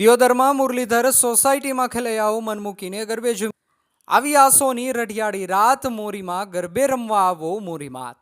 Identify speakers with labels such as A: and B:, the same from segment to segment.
A: દિયોદરમાં મુરલીધર સોસાયટીમાં ખેલૈયાઓ મન મૂકીને ગરબે ઝૂમ. આવી આસોની રઢિયાળી રાત મોરીમાં ગરબે રમવા આવો મોરીમાત.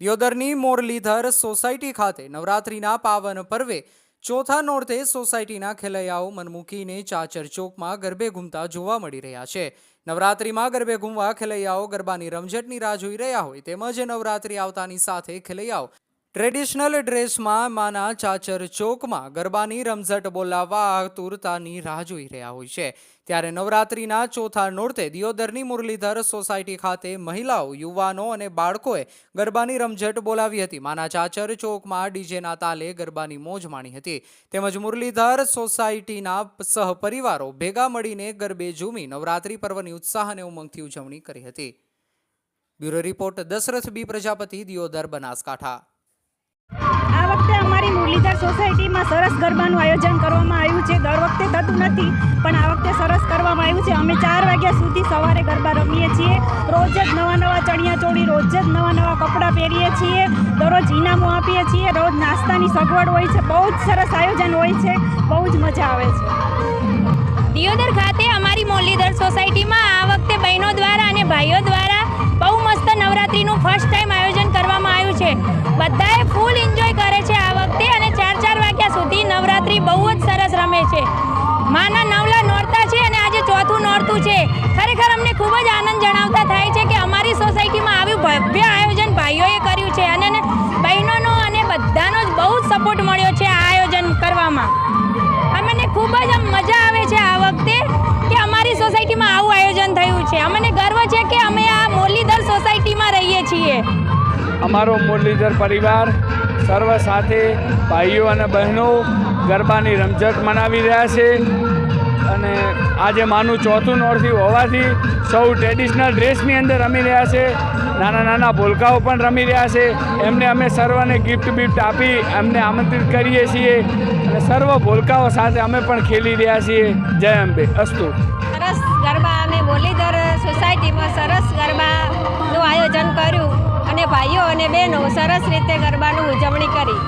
A: દિયોદરની મોરલીધર સોસાયટી ખાતે નવરાત્રિના પાવન પર્વે ચોથા નોરતે સોસાયટીના ખેલૈયાઓ મન મૂકીને ચાચર ચોકમાં ગરબે ઘૂમતા જોવા મળી રહ્યા છે. નવરાત્રિમાં ગરબે ઘૂમવા ખેલૈયાઓ ગરબાની રમઝટની રાહ જોઈ રહ્યા હોય તેમજ નવરાત્રિ આવતાની સાથે ખેલૈયાઓ ટ્રેડિશનલ ડ્રેસમાં માના ચાચર ચોકમાં ગરબાની રમઝટ બોલાવવા આતુરતાની રાહ જોઈ રહ્યા હોય છે. ત્યારે નવરાત્રિના ચોથા નોરતે દિયોદરની મુરલીધર સોસાયટી ખાતે મહિલાઓ, યુવાનો અને બાળકોએ ગરબાની રમઝટ બોલાવી હતી. માના ચાચર ચોકમાં ડીજેના તાલે ગરબાની મોજ માણી હતી. તેમજ મુરલીધર સોસાયટીના સહપરિવારો ભેગા મળીને ગરબે ઝૂમી નવરાત્રિ પર્વની ઉત્સાહ અને ઉમંગથી ઉજવણી કરી હતી. Bureau report Dashrath B Prajapati, Deodar Banaskantha.
B: આ વખતે અમારી મુરલીધર સોસાયટીમાં સરસ ગરબાનું આયોજન કરવામાં આવ્યું છે. દર વખતે થતું નથી, પણ આ વખતે સરસ કરવામાં આવ્યું છે. અમે ચાર વાગ્યા સુધી સવારે ગરબા રમીએ છીએ. રોજ જ નવા નવા ચણિયા ચોળી, રોજ જ નવા નવા કપડાં પહેરીએ છીએ. દરરોજ ઇનામો આપીએ છીએ. રોજ નાસ્તાની સગવડ હોય છે. બહુ જ સરસ આયોજન હોય છે. બહુ જ મજા આવે છે.
C: દિયોદર ખાતે અમારી છે. માના નવલા નોરતા છે અને આજે ચોથું નોરતું છે. ખરેખર અમને ખૂબ જ આનંદ જણાવતા થાય છે કે અમારી સોસાયટીમાં આવ્યું ભવ્ય આયોજન ભાઈઓએ કર્યું છે અને બહેનોનો અને બધાનો જ બહુ જ સપોર્ટ મળ્યો છે આ આયોજન કરવામાં. અમને ખૂબ જ મજા આવે છે આ વખતે કે અમારી સોસાયટીમાં આવું આયોજન થયું છે. અમને ગર્વ છે કે અમે આ મોરલીધર સોસાયટીમાં રહીએ છીએ.
D: અમારો મુરલીધર પરિવાર સર્વ સાથે ભાઈઓ અને બહેનો ગરબાની રમઝટ મનાવી રહ્યા છે. અને આજે માનું ચોથું નોરથી હોવાથી સૌ ટ્રેડિશનલ ડ્રેસની અંદર રમી રહ્યા છે. નાના નાના ભોલકાઓ પણ રમી રહ્યા છે. એમને અમે સર્વને ગિફ્ટ બિફ્ટ આપી એમને આમંત્રિત કરીએ છીએ. અને સર્વ ભોલકાઓ સાથે અમે પણ ખેલી રહ્યા છીએ. જય અંબે. અસ્તુ.
E: સરસ ગરબા અમે બોલીધર સોસાયટીમાં સરસ ગરબાનું આયોજન કર્યું. અને બહેનો સરસ રીતે ગરબાનું ઉજવણી કરી.